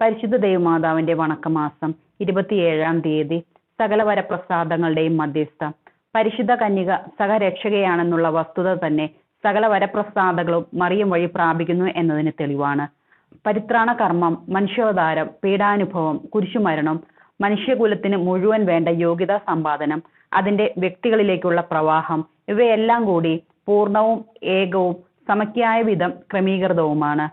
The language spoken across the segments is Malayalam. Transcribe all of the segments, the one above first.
പരിശുദ്ധ ദൈവമാതാവിന്റെ വണക്കമാസം ഇരുപത്തിയേഴാം തീയതി സകല വരപ്രസാദങ്ങളുടെയും മധ്യസ്ഥ. പരിശുദ്ധ കന്യക സഹരക്ഷകയാണെന്നുള്ള വസ്തുത തന്നെ സകല വരപ്രസാദങ്ങളും മറിയം വഴി പ്രാപിക്കുന്നു എന്നതിന് തെളിവാണ്. പരിത്രാണ കർമ്മം മനുഷ്യാവതാരം പീഡാനുഭവം കുരിശുമരണം മനുഷ്യകുലത്തിന് മുഴുവൻ വേണ്ട യോഗ്യതാ സമ്പാദനം അതിന്റെ വ്യക്തികളിലേക്കുള്ള പ്രവാഹം ഇവയെല്ലാം കൂടി പൂർണവും ഏകവും സമയ്ക്കായ വിധം ക്രമീകൃതവുമാണ്.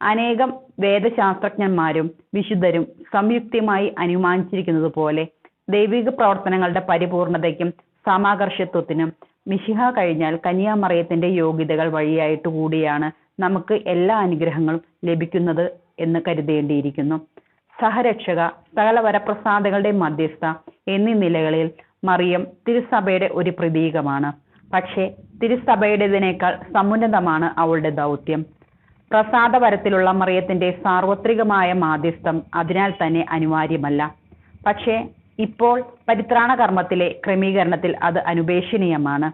അനേകം വേദശാസ്ത്രജ്ഞന്മാരും വിശുദ്ധരും സംയുക്തമായി അനുമാനിച്ചിരിക്കുന്നത് പോലെ ദൈവിക പ്രവർത്തനങ്ങളുടെ പരിപൂർണതയ്ക്കും സമാകർഷത്വത്തിനും മിശിഹ കഴിഞ്ഞാൽ കന്യാമറിയത്തിന്റെ യോഗ്യതകൾ വഴിയായിട്ട് കൂടിയാണ് നമുക്ക് എല്ലാ അനുഗ്രഹങ്ങളും ലഭിക്കുന്നത് എന്ന് കരുതേണ്ടിയിരിക്കുന്നു. സഹരക്ഷക സകല വരപ്രസാദങ്ങളുടെ മധ്യസ്ഥ എന്നീ നിലകളിൽ മറിയം തിരുസഭയുടെ ഒരു പ്രതീകമാണ്. പക്ഷേ തിരുസഭയുടേതിനേക്കാൾ സമുന്നതമാണ് അവളുടെ ദൗത്യം. പ്രസാദവരത്തിലുള്ള മറിയത്തിന്റെ സാർവത്രികമായ മാധ്യസ്ഥം അതിനാൽ തന്നെ അനിവാര്യമല്ല. പക്ഷേ ഇപ്പോൾ പരിത്രാണ കർമ്മത്തിലെ ക്രമീകരണത്തിൽ അത് അനുപേക്ഷണീയമാണ്.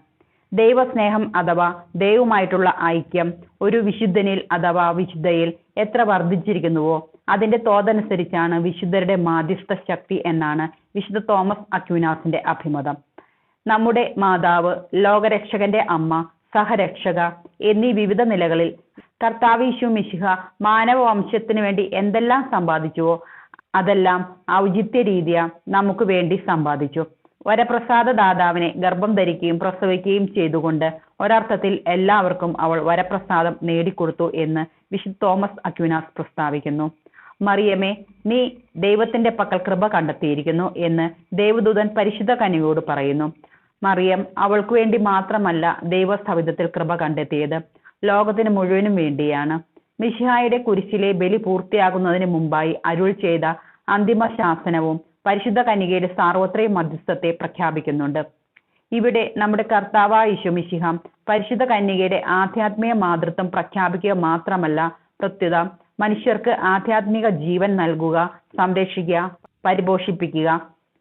ദൈവസ്നേഹം അഥവാ ദൈവമായിട്ടുള്ള ഐക്യം ഒരു വിശുദ്ധനിൽ അഥവാ വിശുദ്ധയിൽ എത്ര വർദ്ധിച്ചിരിക്കുന്നുവോ അതിന്റെ തോതനുസരിച്ചാണ് വിശുദ്ധരുടെ മാധ്യസ്ഥ ശക്തി എന്നാണ് വിശുദ്ധ തോമസ് അക്യൂനാസിന്റെ അഭിമതം. നമ്മുടെ മാതാവ് ലോകരക്ഷകന്റെ അമ്മ സഹരക്ഷക എന്നീ വിവിധ നിലകളിൽ കർത്താവീശു മിശിഹ മാനവ വംശത്തിനു വേണ്ടി എന്തെല്ലാം സമ്പാദിച്ചുവോ അതെല്ലാം ഔചിത്യ രീതിയ നമുക്ക് വേണ്ടി സമ്പാദിച്ചു. വരപ്രസാദ ദാതാവിനെ ഗർഭം ധരിക്കുകയും പ്രസവിക്കുകയും ചെയ്തുകൊണ്ട് ഒരർത്ഥത്തിൽ എല്ലാവർക്കും അവൾ വരപ്രസാദം നേടിക്കൊടുത്തു എന്ന് വിശുദ്ധ തോമസ് അക്വിനാസ് പ്രസ്താവിക്കുന്നു. മറിയമേ നീ ദൈവത്തിന്റെ പക്കൽ കൃപ കണ്ടെത്തിയിരിക്കുന്നു എന്ന് ദേവദൂതൻ പരിശുദ്ധ കനിയോട് പറയുന്നു. മറിയം അവൾക്ക് വേണ്ടി മാത്രമല്ല ദൈവസ്ഥവിധത്തിൽ കൃപ കണ്ടെത്തിയത്. ലോകത്തിന് മുഴുവനും വേണ്ടിയാണ്. മിഷിഹായുടെ കുരിശിലെ ബലി പൂർത്തിയാകുന്നതിന് മുമ്പായി അരുൾ ചെയ്ത അന്തിമ ശാസനവും പരിശുദ്ധ കനികയുടെ സാർവത്രിക മധ്യസ്ഥത്തെ പ്രഖ്യാപിക്കുന്നുണ്ട്. ഇവിടെ നമ്മുടെ കർത്താവായ ഈശോമിശിഹ പരിശുദ്ധ കന്യകയുടെ ആധ്യാത്മിക മാതൃത്വം പ്രഖ്യാപിക്കുക മാത്രമല്ല പ്രത്യുത മനുഷ്യർക്ക് ആധ്യാത്മിക ജീവൻ നൽകുക സംരക്ഷിക്കുക പരിപോഷിപ്പിക്കുക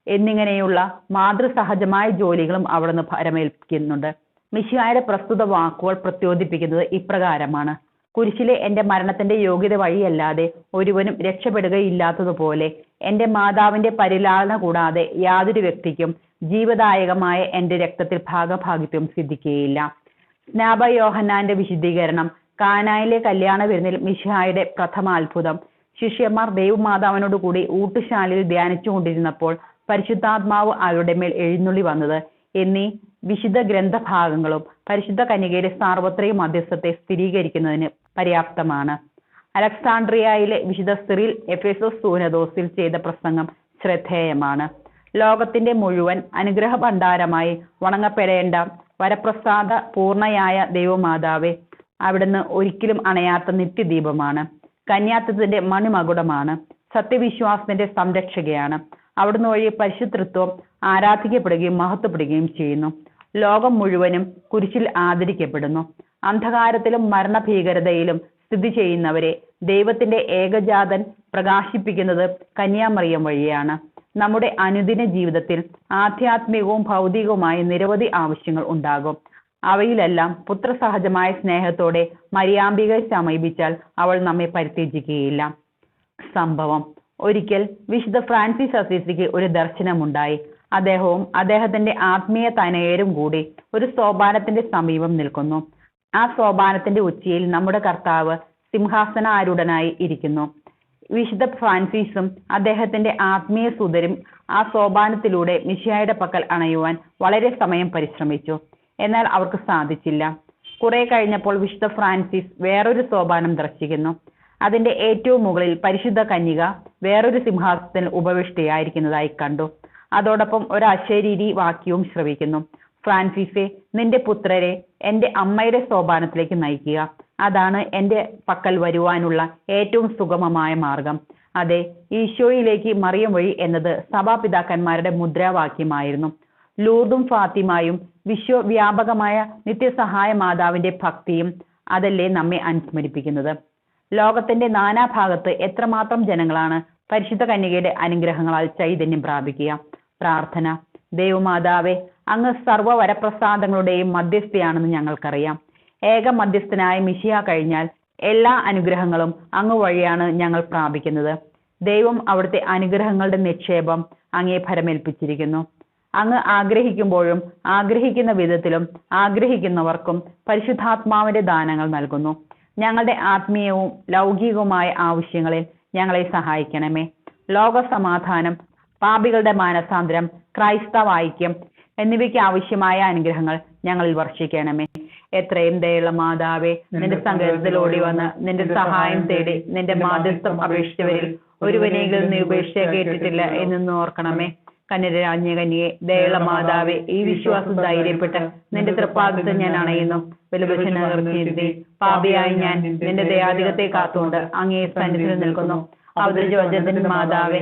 എന്നിങ്ങനെയുള്ള മാതൃസഹജമായ ജോലികളും അവിടുന്ന് ഭരമേൽപ്പിക്കുന്നുണ്ട് മിശിഹായുടെ പ്രസ്തുത വാക്കുകൾ പ്രത്യോദിപ്പിക്കുന്നത് ഇപ്രകാരമാണ്. കുരിശിലെ എന്റെ മരണത്തിന്റെ യോഗ്യത വഴിയല്ലാതെ ഒരുവനും രക്ഷപ്പെടുകയില്ലാത്തതുപോലെ എന്റെ മാതാവിന്റെ പരിലാളന കൂടാതെ യാതൊരു വ്യക്തിക്കും ജീവദായകമായ എന്റെ രക്തത്തിൽ ഭാഗഭാഗിത്വം സിദ്ധിക്കുകയില്ല. സ്നാപ യോഹന്നാന്റെ വിശദീകരണം കാനായിലെ കല്യാണ വിരുന്നിൽ മിശിഹായുടെ പ്രഥമ അത്ഭുതം ശിഷ്യന്മാർ ദൈവമാതാവിനോടുകൂടി ഊട്ടുശാലയിൽ ധ്യാനിച്ചുകൊണ്ടിരുന്നപ്പോൾ പരിശുദ്ധാത്മാവ് അവരുടെ മേൽ എഴുന്നള്ളി വന്നത് എന്നീ വിശുദ്ധ ഗ്രന്ഥഭാഗങ്ങളും പരിശുദ്ധ കന്യകയുടെ സാർവത്രിക മധ്യസ്ഥത്തെ സ്ഥിരീകരിക്കുന്നതിന് പര്യാപ്തമാണ്. അലക്സാണ്ട്രിയയിലെ വിശുദ്ധ സിറിൽ എഫേസോസ് സൂനദോസിൽ ചെയ്ത പ്രസംഗം ശ്രദ്ധേയമാണ്. ലോകത്തിന്റെ മുഴുവൻ അനുഗ്രഹ ഭണ്ഡാരമായി വണങ്ങപ്പെടേണ്ട വരപ്രസാദ പൂർണയായ ദൈവമാതാവെ അവിടുന്ന് ഒരിക്കലും അണയാത്ത നിത്യദീപമാണ്. കന്യാത്വത്തിന്റെ മണിമകുടമാണ്. സത്യവിശ്വാസത്തിന്റെ സംരക്ഷകയാണ്. അവിടുന്ന് വഴി പരിശുദ്ധത്വം ആരാധിക്കപ്പെടുകയും മഹത്വപ്പെടുകയും ചെയ്യുന്നു. ലോകം മുഴുവനും കുരിശിൽ ആദരിക്കപ്പെടുന്നു. അന്ധകാരത്തിലും മരണഭീകരതയിലും സ്ഥിതി ചെയ്യുന്നവരെ ദൈവത്തിന്റെ ഏകജാതൻ പ്രകാശിപ്പിക്കുന്നത് കന്യാമറിയം വഴിയാണ്. നമ്മുടെ അനുദിന ജീവിതത്തിൽ ആധ്യാത്മികവും ഭൗതികവുമായ നിരവധി ആവശ്യങ്ങൾ ഉണ്ടാകും. അവയിലെല്ലാം പുത്രസഹജമായ സ്നേഹത്തോടെ മരിയാമ്പികയെ സമീപിച്ചാൽ അവൾ നമ്മെ പരിത്യജിക്കുകയില്ല. സംഭവം. ഒരിക്കൽ വിശുദ്ധ ഫ്രാൻസിസ് അസീസിക്ക് ഒരു ദർശനമുണ്ടായി. അദ്ദേഹവും അദ്ദേഹത്തിന്റെ ആത്മീയ തനയരും കൂടി ഒരു സോപാനത്തിന്റെ സമീപം നിൽക്കുന്നു. ആ സോപാനത്തിന്റെ ഉച്ചിയിൽ നമ്മുടെ കർത്താവ് സിംഹാസനാരൂഢനായി ഇരിക്കുന്നു. വിശുദ്ധ ഫ്രാൻസിസും അദ്ദേഹത്തിന്റെ ആത്മീയ സുതരും ആ സോപാനത്തിലൂടെ മിഷിയായുടെ പക്കൽ അണയുവാൻ വളരെ സമയം പരിശ്രമിച്ചു. എന്നാൽ അവർക്ക് സാധിച്ചില്ല. കുറെ കഴിഞ്ഞപ്പോൾ വിശുദ്ധ ഫ്രാൻസിസ് വേറൊരു സോപാനം ദർശിക്കുന്നു. അതിന്റെ ഏറ്റവും മുകളിൽ പരിശുദ്ധ കന്യക വേറൊരു സിംഹാസനത്തിൽ ഉപവിഷ്ടയായിരിക്കുന്നതായി കണ്ടു. അതോടൊപ്പം ഒരു അശരീരി വാക്യവും ശ്രവിക്കുന്നു. ഫ്രാൻസിസെ നിന്റെ പുത്രരെ എന്റെ അമ്മയുടെ സോപാനത്തിലേക്ക് നയിക്കുക. അതാണ് എന്റെ പക്കൽ വരുവാനുള്ള ഏറ്റവും സുഗമമായ മാർഗം. അതെ ഈശോയിലേക്ക് മറിയം വഴി എന്നത് സഭാപിതാക്കന്മാരുടെ മുദ്രാവാക്യമായിരുന്നു. ലൂർദും ഫാത്തിമായും വിശ്വവ്യാപകമായ നിത്യസഹായ മാതാവിന്റെ ഭക്തിയും അതല്ലേ നമ്മെ അനുസ്മരിപ്പിക്കുന്നത്. ലോകത്തിന്റെ നാനാഭാഗത്ത് എത്രമാത്രം ജനങ്ങളാണ് പരിശുദ്ധ കന്യകയുടെ അനുഗ്രഹങ്ങളാൽ ചൈതന്യം പ്രാപിക്കുക. പ്രാർത്ഥന. ദൈവമാതാവെ അങ്ങ് സർവവരപ്രസാദങ്ങളുടെയും മധ്യസ്ഥയാണെന്ന് ഞങ്ങൾക്കറിയാം. ഏക മധ്യസ്ഥനായ മിശിയ കഴിഞ്ഞാൽ എല്ലാ അനുഗ്രഹങ്ങളും അങ്ങ് വഴിയാണ് ഞങ്ങൾ പ്രാപിക്കുന്നത്. ദൈവം അവിടുത്തെ അനുഗ്രഹങ്ങളുടെ നിക്ഷേപം അങ്ങേ ഭരമേൽപ്പിച്ചിരിക്കുന്നു. അങ്ങ് ആഗ്രഹിക്കുമ്പോഴും ആഗ്രഹിക്കുന്ന വിധത്തിലും ആഗ്രഹിക്കുന്നവർക്കും പരിശുദ്ധാത്മാവിന്റെ ദാനങ്ങൾ നൽകുന്നു. ഞങ്ങളുടെ ആത്മീയവും ലൗകികവുമായ ആവശ്യങ്ങളിൽ ഞങ്ങളെ സഹായിക്കണമേ. ലോക സമാധാനം പാപികളുടെ മാനസാന്തരം ക്രൈസ്തവ ഐക്യം എന്നിവയ്ക്ക് ആവശ്യമായ അനുഗ്രഹങ്ങൾ ഞങ്ങളിൽ വർഷിക്കണമേ. എത്രയും ദയുള്ള മാതാവേ നിന്റെ സങ്കേതത്തിൽ ഓടി വന്ന് നിന്റെ സഹായം തേടി നിന്റെ മാതൃത്വം അപേക്ഷിച്ചവരിൽ ഒരുവനെങ്കിലും നീ ഉപേക്ഷ കേട്ടിട്ടില്ല എന്നൊന്ന് ഓർക്കണമേ. കന്യരാജ്ഞകന്യെ ദയുള്ള മാതാവേ ഈ വിശ്വാസം ധൈര്യപ്പെട്ട് നിന്റെ തൃപ്പാദത്തെ ഞാൻ അണയുന്നു. വലുപക്ഷനീർത്തി പാപിയായി ഞാൻ നിന്റെ ദയാധികത്തെ കാത്തുകൊണ്ട് അങ്ങേ സന്നിധിയിൽ നിൽക്കുന്നു. അവതരിച്ച വചനത്തിന്റെ മാതാവേ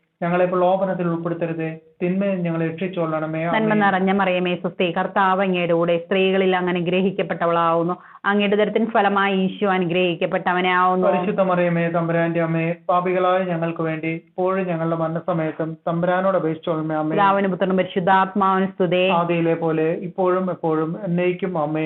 ഞങ്ങളെ പ്രലോഭനത്തിൽ ഉൾപ്പെടുത്തരുത്. തിന്മയിൽ ഞങ്ങളെ രക്ഷിച്ചോളണമേ നന്മ നിറഞ്ഞ മറിയമേ സുസ്തി. കർത്താവ് അങ്ങയുടെ കൂടെ സ്ത്രീകളിൽ അങ്ങനെ ഗ്രഹിക്കപ്പെട്ടവളാവുന്നു. അങ്ങയുടെ ദരത്തിൻ ഫലമായി ഈശോ അനുഗ്രഹിക്കപ്പെട്ടവനെ ആവുന്നു പരിശുദ്ധ മറിയമേ തമ്പുരാന്റെ അമ്മയെ പാപികളായ ഞങ്ങൾക്ക് വേണ്ടി ഇപ്പോഴും ഞങ്ങളുടെ മരണസമയത്തും തമ്പുരാനോട് അപേക്ഷിച്ചോളമേ അമ്മ പിതാവിനും പുത്രനും പരിശുദ്ധാത്മാവിന് സ്തുതേ. ആദിയിലെ പോലെ ഇപ്പോഴും എപ്പോഴും എന്നേക്കും അമ്മേ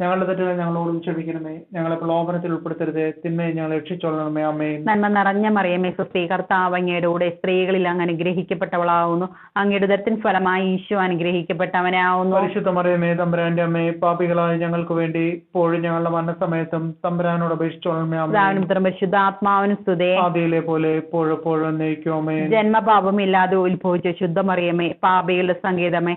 ഞങ്ങളുടെ തെറ്റുകൾ ഞങ്ങളോടും ക്ഷമിക്കണമേ. ഞങ്ങളെ പ്രലോഭനത്തിൽ ഉൾപ്പെടുത്തരുതേ. തിന്മയെ ഞങ്ങൾ രക്ഷിച്ചോളണമേ. അമ്മേ നന്മ നിറഞ്ഞ മറിയമേ സുസ്ഥി കർത്താവ് അങ്ങയുടെ കൂടെ സ്ത്രീകളിൽ അങ്ങ് അനുഗ്രഹിക്കപ്പെട്ടവളാവുന്നു. അങ്ങയുടെ ദത്തിൻ ഫലമായി ഈശോ അനുഗ്രഹിക്കപ്പെട്ടവനാവുന്നു. പരിശുദ്ധ മറിയമേ തമ്പുരാന്റെ അമ്മേ പാപികളായ ഞങ്ങൾക്ക് വേണ്ടി ഇപ്പോഴും ഞങ്ങളുടെ മരണസമയത്തും തമ്പുരാനോട് അപേക്ഷിച്ചോളണമേ. അമ്മേ പരിശുദ്ധ ആത്മാവിനും സ്തുതേ. ആദിയിലെ പോലെ എപ്പോഴും എപ്പോഴും നയിക്കുമേ ജന്മപാപമില്ലാതെ ഉത്ഭവിച്ച ശുദ്ധ മറിയമേ പാപികളുടെ സങ്കേതമേ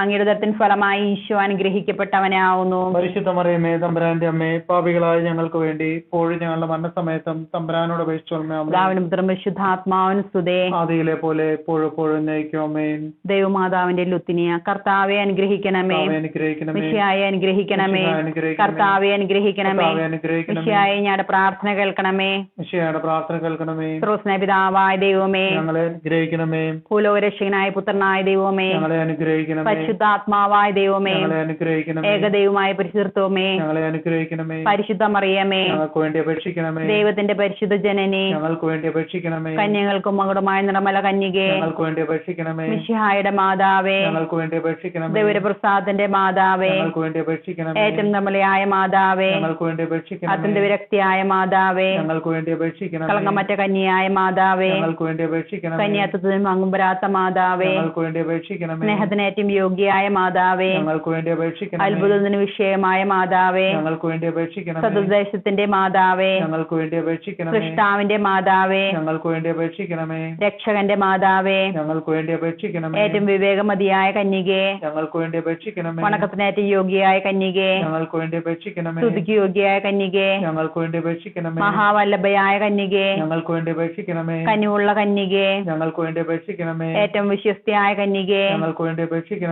അങ്ങയുടെ ഫലമായി ഈശോ അനുഗ്രഹിക്കപ്പെട്ടവനാവുന്നു. പരിശുദ്ധ മറിയമേ തമ്പുരാന്റെ അമ്മേ പാപികളായ ഞങ്ങൾക്ക് വേണ്ടി ഇപ്പോഴും ഞങ്ങളുടെ മരണസമയത്തും തമ്പുരാനോട് അപേക്ഷിച്ചോളമേ അമ്മേ പിതാവിനും പുത്രനും പരിശുദ്ധാത്മാവിനും സ്തുതേ. ആദിയിലെ പോലെ എപ്പോഴും എപ്പോഴും എന്നേക്കും ദൈവമാതാവിന്റെ ലുത്തിനിയ കർത്താവെ അനുഗ്രഹിക്കണമേ. കർത്താവേ അനുഗ്രഹിക്കണമേ. കർത്താവെ അനുഗ്രഹിക്കണമേ. മിശിയായെ ഞങ്ങളുടെ പ്രാർത്ഥന കേൾക്കണമേ. വിഷയയുടെ പ്രാർത്ഥന കേൾക്കണമേ. ക്രൂസ്ന പിതാവായ ദൈവമേ. ഞങ്ങളെ അനുഗ്രഹിക്കണമേ. ഭൂലോകരക്ഷകനായ പുത്രനായ ദൈവമേ. ഞങ്ങളെ അനുഗ്രഹിക്കണമേ. പരിശുദ്ധാത്മാവായ ദൈവമേ ഏകദൈവമായ പരിശുദ്ധത്വമേ ഞങ്ങളെ അനുഗ്രഹിക്കണമേ. പരിശുദ്ധ മറിയമേ ഞങ്ങൾക്ക് വേണ്ടി അപേക്ഷിക്കണമേ. ദൈവത്തിന്റെ പരിശുദ്ധ ജനനെ ഞങ്ങൾക്ക് വേണ്ടി അപേക്ഷിക്കണമേ. കന്യകൾക്കും മകുടമായ നിർമ്മല കന്യകെ ഞങ്ങൾക്ക് വേണ്ടി അപേക്ഷിക്കണമേ. മിശിഹായുടെ മാതാവേ ഞങ്ങൾക്ക് വേണ്ടി അപേക്ഷിക്കണമേ. ദൈവപ്രസാദന്റെ മാതാവേ ഞങ്ങൾക്ക് വേണ്ടി അപേക്ഷിക്കണമേ. ഏറ്റവും നിർമ്മലയായ മാതാവേ ഞങ്ങൾക്ക് വേണ്ടി അപേക്ഷിക്കണമേ. അത്യന്ത വിരക്തിയായ മാതാവേ ഞങ്ങൾക്ക് വേണ്ടി അപേക്ഷിക്കണമേ. കളങ്കമറ്റ കന്യായ മാതാവേ ഞങ്ങൾക്ക് വേണ്ടി അപേക്ഷിക്കണമേ. കന്യാത്വത്തിന് മങ്ങുമ്പരാത്ത മാതാവേ ഞങ്ങൾക്ക് വേണ്ടി അപേക്ഷിക്കണമേ. സ്നേഹത്തിനേറ്റവും യോഗ്യയായ മാതാവേ ഞങ്ങൾക്ക് വേണ്ടി അപേക്ഷിക്കണം അത്ഭുതത്തിന് വിഷയമായ മാതാവേ ഞങ്ങൾക്ക് വേണ്ടി അപേക്ഷിക്കണം സതുദ്ദേശത്തിന്റെ മാതാവേ ഞങ്ങൾക്ക് വേണ്ടി അപേക്ഷിക്കണം കൃഷ്ണാവിന്റെ മാതാവേ ഞങ്ങൾക്ക് വേണ്ടി അപേക്ഷിക്കണമേ രക്ഷകന്റെ മാതാവേ ഞങ്ങൾക്ക് വേണ്ടി അപേക്ഷിക്കണമേ ഏറ്റവും വിവേകമതിയായ കന്യകെ ഞങ്ങൾക്ക് വേണ്ടി അപേക്ഷിക്കണമേ വണക്കത്തിനേറ്റ യോഗ്യയായ കന്യകെ ഞങ്ങൾക്ക് വേണ്ടി അപേക്ഷിക്കണമേ സ്തുതിക്ക് യോഗ്യയായ കന്യകെ ഞങ്ങൾക്ക് വേണ്ടി അപേക്ഷിക്കണമേ മഹാവല്ലഭയായ കന്യകെ ഞങ്ങൾക്ക് വേണ്ടി അപേക്ഷിക്കണമേ കനിവുള്ള കന്യകെ ഞങ്ങൾക്ക് വേണ്ടി അപേക്ഷിക്കണമേ ഏറ്റവും വിശ്വസ്തയായ കന്യകെ ഞങ്ങൾക്ക് വേണ്ടി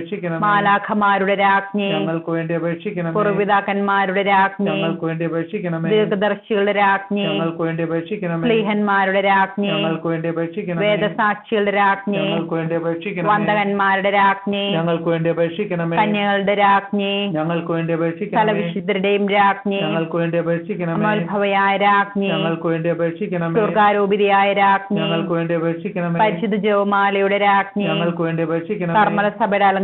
അപേക്ഷിക്കണമേ മാലാഖമാരുടെ രാജ്ഞി ഞങ്ങൾക്ക് വേണ്ടി അപേക്ഷിക്കണം പുറവിതാക്കന്മാരുടെ രാജ്ഞി ഞങ്ങൾക്ക് വേണ്ടി അപേക്ഷിക്കണം ദീർഘദർശികളുടെ രാജ്ഞി ഞങ്ങൾക്ക് വേണ്ടി അപേക്ഷിക്കണം സ്ലീഹന്മാരുടെ രാജ്ഞി ഞങ്ങൾക്ക് വേണ്ടി അപേക്ഷിക്കണം വേദസാക്ഷികളുടെ രാജ്ഞി ഞങ്ങൾക്ക് വേണ്ടി അപേക്ഷിക്കണം വന്ദകന്മാരുടെ രാജ്ഞി ഞങ്ങൾക്ക് വേണ്ടി അപേക്ഷിക്കണം കന്യകളുടെ രാജ്ഞി ഞങ്ങൾക്ക് വേണ്ടി അപേക്ഷിക്കണം സ്ഥലവിശുദ്ധരുടെയും രാജ്ഞി ഞങ്ങൾക്ക് വേണ്ടി അപേക്ഷിക്കണം അമോത്ഭവയായ രാജ്ഞി ഞങ്ങൾക്ക് വേണ്ടി അപേക്ഷിക്കണം ദുർഗാരൂപിതയായ രാജ്ഞി ഞങ്ങൾക്ക് വേണ്ടി അപേക്ഷിക്കണം പരിശുദ്ധ ജവമാലയുടെ രാജ്ഞി ഞങ്ങൾക്ക് വേണ്ടി അപേക്ഷിക്കണം കർമ്മല സഭയുടെ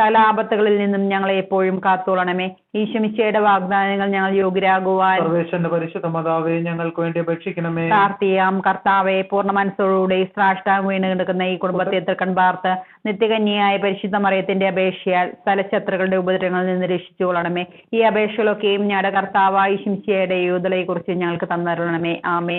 സകല ആപത്തുകളിൽ നിന്നും ഞങ്ങളെ എപ്പോഴും കാത്തോളണമേ. ഈശമിച്ചയുടെ വാഗ്ദാനങ്ങൾ ഞങ്ങൾ യോഗ്യരാകുവാൻ പരിശുദ്ധ മാതാവെ ഞങ്ങൾക്ക് വേണ്ടി അപേക്ഷിക്കണമേ. പ്രാർത്ഥിയാം കർത്താവെ പൂർണ മനസ്സോടുകൂടെ ശ്രാഷ്ടാം വീണ് കിടക്കുന്ന ഈ കുടുംബത്തെ തൃക്കൺ പാർത്ത് നിത്യകന്യായ പരിശുദ്ധ മറിയത്തിന്റെ അപേക്ഷയാൽ സ്ഥലശത്രുക്കളുടെ ഉപദ്രവങ്ങളിൽ നിന്ന് രക്ഷിച്ചുകൊള്ളണമേ. ഈ അപേക്ഷകളൊക്കെയും ഞങ്ങളുടെ കർത്താവായ ശിംശയുടെ യൂതലയെ കുറിച്ച് ഞങ്ങൾക്ക് തന്നരുളണമേ. ആമേ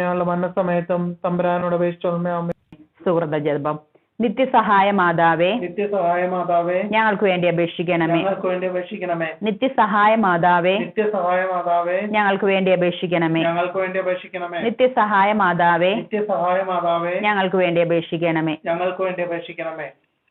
ഞങ്ങളുടെ മരണസമയത്തും തമ്പുരാനോട് അപേക്ഷിച്ചോളമേ അമ്മേ സുഹൃത നിത്യസഹായ മാതാവേ നിത്യസഹായ മാതാവേ ഞങ്ങൾക്ക് വേണ്ടി അപേക്ഷിക്കണമേ. ഞങ്ങൾക്ക് വേണ്ടി അപേക്ഷിക്കണമേ. നിത്യസഹായ മാതാവേ നിത്യസഹായ മാതാവേ ഞങ്ങൾക്ക് വേണ്ടി അപേക്ഷിക്കണമേ. ഞങ്ങൾക്ക് വേണ്ടി അപേക്ഷിക്കണമേ. നിത്യസഹായ മാതാവേ നിത്യസഹായ മാതാവേ ഞങ്ങൾക്ക് വേണ്ടി അപേക്ഷിക്കണമേ. ഞങ്ങൾക്ക് വേണ്ടി അപേക്ഷിക്കണമേ.